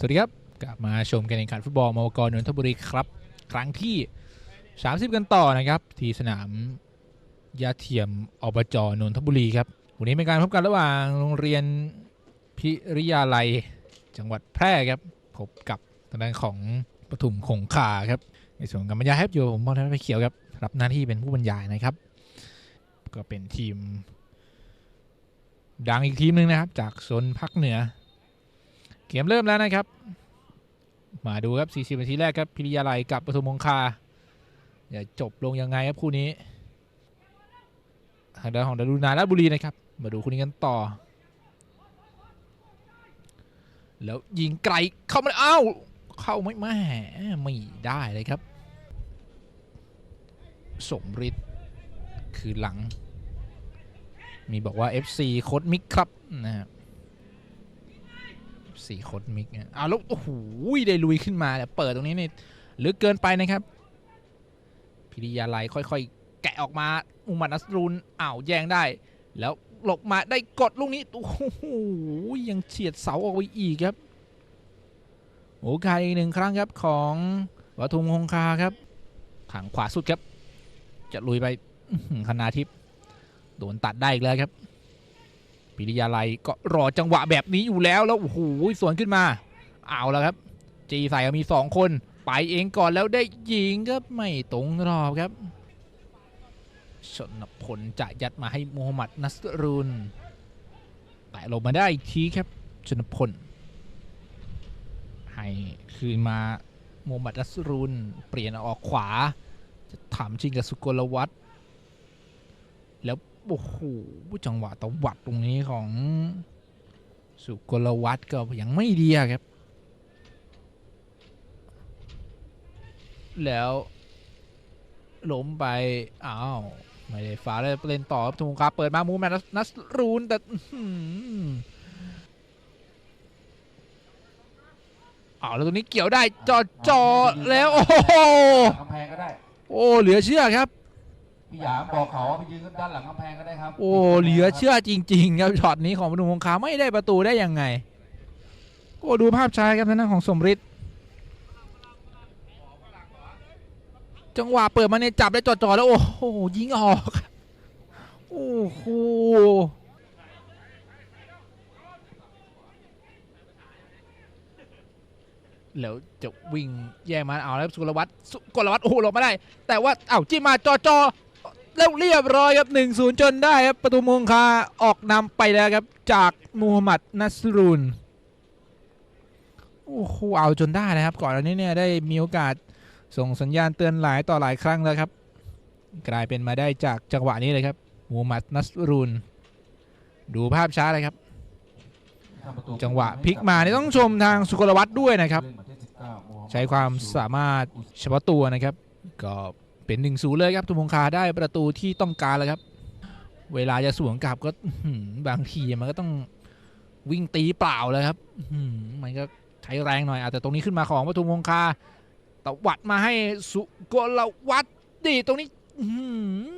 สวัสดีครับ กลับมาชมการแข่งขันฟุตบอลมวกรนนทบุรีครับ ครั้งที่ 30 กันต่อนะครับ ที่สนามยาเทียมอบจนนทบุรีครับวันนี้เป็นการพบกันระหว่างโรงเรียนพิริยาลัย จังหวัดแพร่ครับพบกับทางด้านของปทุมคงคาครับในส่วนของบรรยายครับอยู่ผมบอลธนไปเขียวครับรับหน้าที่เป็นผู้บรรยายนะครับ ก็เป็นทีม ดังอีกทีมหนึ่งนะครับ จากโซนภาคเหนือ เกมเริ่มแล้วนะครับ มาดูครับ 40 นาทีแรกครับพิริยาลัยกับปทุมคงคาจะจบลงยังไงครับคู่นี้ทางด้านของดารุนาราชบุรีนะครับ มาดูคู่นี้กันต่อ แล้วยิงไกลเข้ามาเอ้าเข้าไม่แม่ไม่ได้เลยครับ สมฤทธิ์คือหลัง มีบอกว่า FC โค้ดมิกครับนะครับ สี่โคดมิกเนี่ยอ้าวแล้วโอ้โหได้ลุยขึ้นมาแต่เปิดตรงนี้เนี่ยลึกเกินไปนะครับพิริยาไลค่อยๆ แกะออกมาอุมัดนัสรุนอ้าวแย่งได้ แล้วหลบมาได้กดลูกนี้โอ้โหยังเฉียดเสาออกไปอีกครับโอกาสอีกหนึ่งครั้งครับของวัทุมคงคาครับทางขวาสุดครับ จะลุยไปคณาทิพย์โดนตัดได้อีกแล้วครับ ปิริยาไลก็รอจังหวะแบบนี้อยู่แล้วแล้วโอ้โหสวนขึ้นมา เอาแล้วครับ จีใส่มีสองคน ไปเองก่อนแล้วได้ยิงก็ไม่ตรงรอบครับชนพลจะยัดมาให้มูฮัมหมัดนัสรุนแต่ลงมาได้อีกทีครับชนพลให้คืนมามูฮัมหมัดนัสรุนเปลี่ยนออกขวา จะถามจริงกับสุกลวัฒน์แล้ว โอ้โหจังหวะตวัดตรงนี้ของสุกลวัฒน์ก็ยังไม่ดีอะครับ แล้วล้มไป อ้าว ไม่ได้ฟ้าเลยเล่นต่อครับทุงครับ เปิดมามูแมนนัสรูนแต่อื้อหืออ้าวแล้วตรงนี้เกี่ยวได้จอจอแล้ว โอ้โหกำแพงก็ได้โอ้เหลือเชื่อครับ พี่หยามบอกเขาว่าไปยืนด้านหลังกำแพงก็ได้ครับโอ้เหลือเชื่อจริงๆครับช็อตนี้ของปทุมคงคาไม่ได้ประตูได้ยังไงโอ้ดูภาพช้าครับทางด้านของสมฤทธิ์จังหวะเปิดมาเนี่ยจับได้จ่อๆแล้วโอ้โหยิงออกโอ้โหแล้วจะวิ่งแย่งมาเอาแล้วสุกลวัฒน์สุกลวัฒน์โอ้โหหลบมาได้ แต่ว่าเอ้าจิ้มมาจอๆ แล้วเรียบร้อยครับ 1-0 จนได้ครับ ประตูมงคาออกนำไปแล้วครับ จากมูฮัมหมัดนัสรุนโอ้โหเอาจนได้นะครับ ก่อนอันนี้เนี่ยได้มีโอกาสส่งสัญญาณเตือนหลายต่อหลายครั้งแล้วครับ กลายเป็นมาได้จากจังหวะนี้เลยครับมูฮัมหมัดนัสรุนดูภาพช้าเลยครับ จังหวะพลิกมานี่ต้องชมทางสุกลวัฒน์ด้วยนะครับ ใช้ความสามารถเฉพาะตัวนะครับ ก็ เป็นหนึ่งศูนย์เลยครับทุมพงคาได้ประตูที่ต้องการแล้วครับ เวลาจะสวนกลับก็บางทีมันก็ต้องวิ่งตีเปล่าเลยครับมันก็ใช้แรงหน่อยอาจจะตรงนี้ขึ้นมาของปทุมคงคาตวัดมาให้สุกลวัฒน์ดีตรงนี้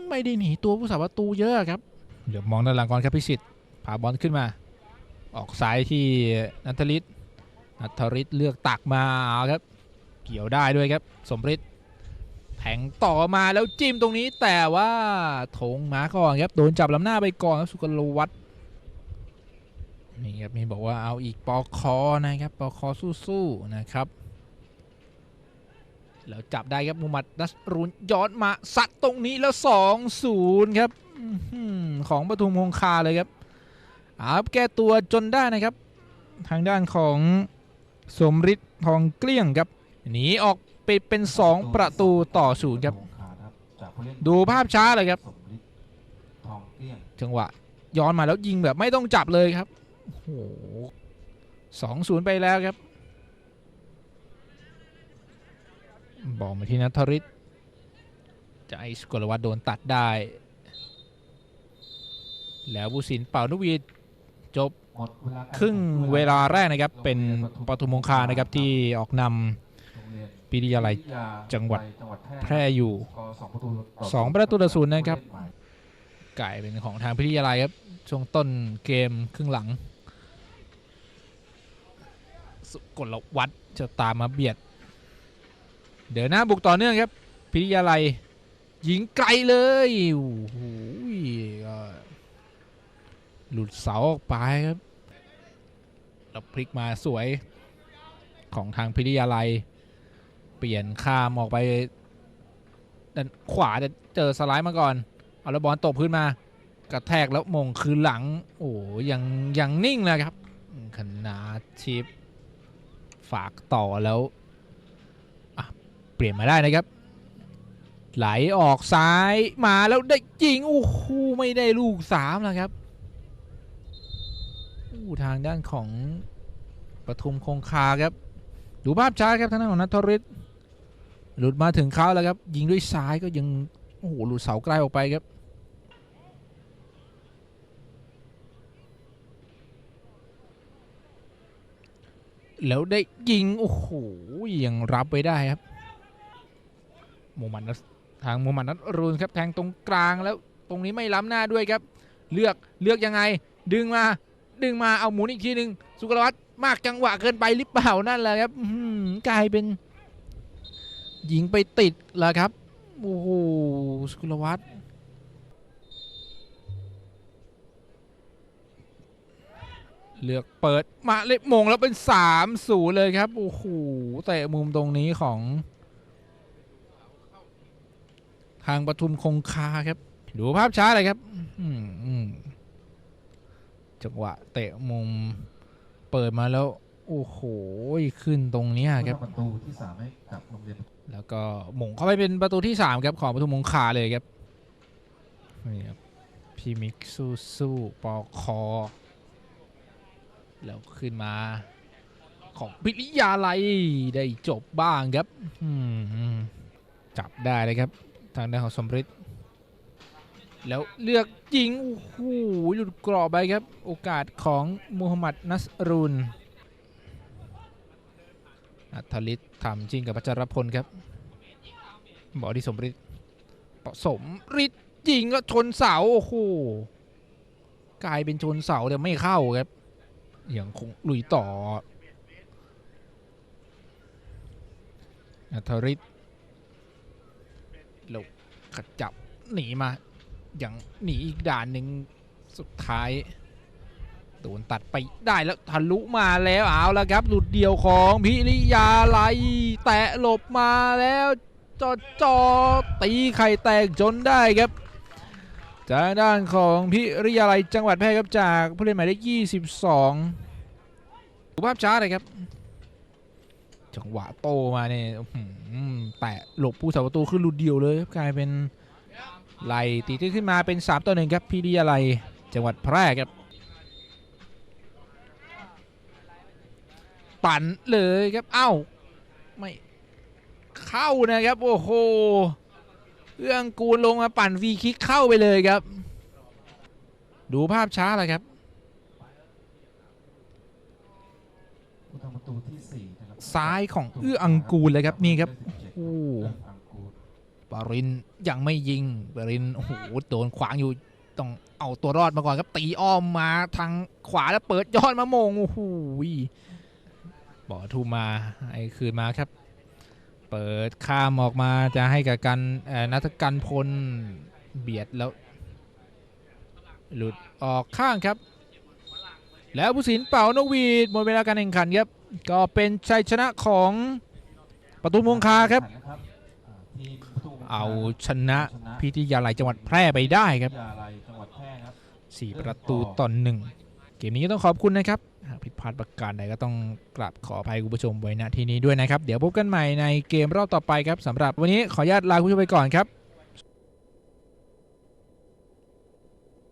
ไม่ได้หนีตัวผู้สาประตูเยอะครับ เดี๋ยวมองด้านหลังก่อนครับพิสิทธิ์พาบอลขึ้นมา ออกซ้ายที่นัทลิศนัทริศเลือกตักมาเอาครับ เกี่ยวได้ด้วยครับ สมฤทธิ์ แทงต่อมาแล้วจิ้มตรงนี้แต่ว่าถงมาก่อนครับโดนจับลำหน้าไปก่อนครับสุกลวัฒน์นี่ครับมีบอกว่าเอาอีกปอคอนะครับปอคอสู้ๆนะครับแล้วจับได้ครับมูมัดนัสรุนย้อนมาสัตว์ตรงนี้แล้ว2-0ครับอของปทุมคงคาเลยครับอาแก้ตัวจนได้นะครับ ทางด้านของสมฤทธิ์ทองเกลี้ยงครับหนีออก ไปเป็น 2 ประตูต่อศูนย์ครับ ดูภาพช้าเลยครับสมฤทธิ์ทองเกลี้ยงจังหวะย้อนมาแล้วยิงแบบไม่ต้องจับเลยครับโอ้โหสองศูนย์ไปแล้วครับ บอกมาที่นัทริศจะไอ้สกลวัฒน์โดนตัดได้ แล้วบุสินเป่านุวีจบหมดเวลาครึ่งเวลาแรกนะครับ เป็นปทุมมงคานะครับที่ออกนำ ปิริยาลัยจังหวัดแพร่อยู่ก็สองประตูต่สองประตูต่อศูนย์นะครับไก่เป็นของทางพิทยาลัยครับช่วงต้นเกมครึ่งหลัง สุกลวัฒน์จะตามมาเบียด เดินหน้าบุกต่อเนื่องครับ พิทยาลัยยิงไกลเลยโอ้โหก็หลุดเสาออกไปครับแล้วพลิกมาสวยของทางพิทยาลัย เปลี่ยนข้ามออกไปด้านขวาจะเจอสไลด์มาก่อน เอาแล้วบอลตบขึ้นมา กระแทกแล้วมงคืนหลัง โอ้ยังยังนิ่งเลยครับคณาชิปฝากต่อแล้วเปลี่ยนมาได้นะครับ ไหลออกซ้ายมาแล้วได้ยิงโอ้โหไม่ได้ลูกสามแล้วครับอู้ทางด้านของปทุมคงคาครับ ดูภาพช้าครับทางด้านของนัทริศ หลุดมาถึงเขาแล้วครับ ยิงด้วยซ้ายก็ยัง โอ้โห หลุดเสาไกลออกไปครับ แล้วได้ยิง โอ้โห ยังรับไปได้ครับมูมันนัทางมูมันนัทรูนครับแทงตรงกลางแล้วตรงนี้ไม่ล้ำหน้าด้วยครับ เลือกเลือกยังไง ดึงมา ดึงมาเอาหมุนอีกทีหนึ่งสุกรวัตรมากจังหวะเกินไปหรือเปล่านั่นแหละครับกลายเป็น ยิงไปติดแล้วครับ โอ้โหสุกรวัตรเลือกเปิดมาเล็บมงแล้วเป็น3 0เลยครับ โอ้โหเตะมุมตรงนี้ของ ทางปทุมคงคาครับ ดูภาพช้าเลยครับจังหวะเตะมุม เปิดมาแล้ว โอ้โห ขึ้นตรงนี้ครับประตูที่สามให้กับโรงเรียน แล้วก็หม่งเข้าไปเป็นประตูที่ 3 ครับ ของปทุมงคาเลยครับนี่ครับพี่มิกสู้สู้ปอคอ แล้วขึ้นมา ของพิริยาไลได้จบบ้างครับจับได้เลยครับ ทางด้านของสมฤทธิ์แล้วเลือกยิงโอ้โหหลุดกรอบไปครับ โอกาสของมูฮัมหมัดนัสรุน อัธลิตทำจริงกับพัชรพลครับบอกที่สมฤทธิ์สมฤทธิ์ยิงก็ชนเสาโอ้โหกลายเป็นชนเสาแต่ไม่เข้าครับยังคงลุยต่ออัธริตแล้วขจับหนีมาอย่างหนีอีกด่านหนึ่งสุดท้าย โดนตัดไปได้แล้วทะลุมาแล้วเอาแล้วครับหลุดเดียวของพิริยาไลแตะหลบมาแล้วจอจอตีไข่แตกจนได้ครับจากด้านของพิริยาลัยจังหวัดแพร่ครับจากผู้เล่นหมายเลข22ดูภาพช้าเลยครับจังหวะโตมาเนี่ยแตะหลบผู้สาประตูขึ้นหลุดเดียวเลยกลายเป็นไล่ตีตื้นขึ้นมาเป็น 3 ต่อหนึ่งครับพิริยาลัยจังหวัดแพร่ครับ ปั่นเลยครับเอ้าไม่เข้านะครับโอ้โหเอื้องกูลลงมาปั่นฟรีคิกเข้าไปเลยครับ ดูภาพช้าเลยครับซ้ายของเอื้ออังกูลเลยครับนี่ครับโอ้ปารินยังไม่ยิงปารินโอ้โหโดนขวางอยู่ต้องเอาตัวรอดมาก่อนครับตีอ้อมมาทางขวาแล้วเปิดยอดมะมงโอ้โห บอทูมาไอ้คืนมาครับ เปิดข้ามออกมาจะให้กับกันเอ่อนัทกันพลเบียดแล้วหลุดออกข้างครับ แล้วผู้สินเป่านกหวีดหมดเวลาการแข่งขันครับ ก็เป็นชัยชนะของประตูมงคาครับนะครับอ่าทีมประตูมงคลเอาชนะชนะพิทยาลัยจังหวัดแพร่ไปได้ครับวิทยาลัยจังหวัดแพร่ครับ4ประตูต่อหนึ่ง เกมนี้ก็ต้องขอบคุณนะครับหากผิดพลาดประการใดก็ต้องกราบขออภัยคุณผู้ชมไว้ณที่นี้ด้วยนะครับ เดี๋ยวพบกันใหม่ในเกมรอบต่อไปครับสำหรับวันนี้ขออนุญาตลาคุณผู้ชมไปก่อนครับ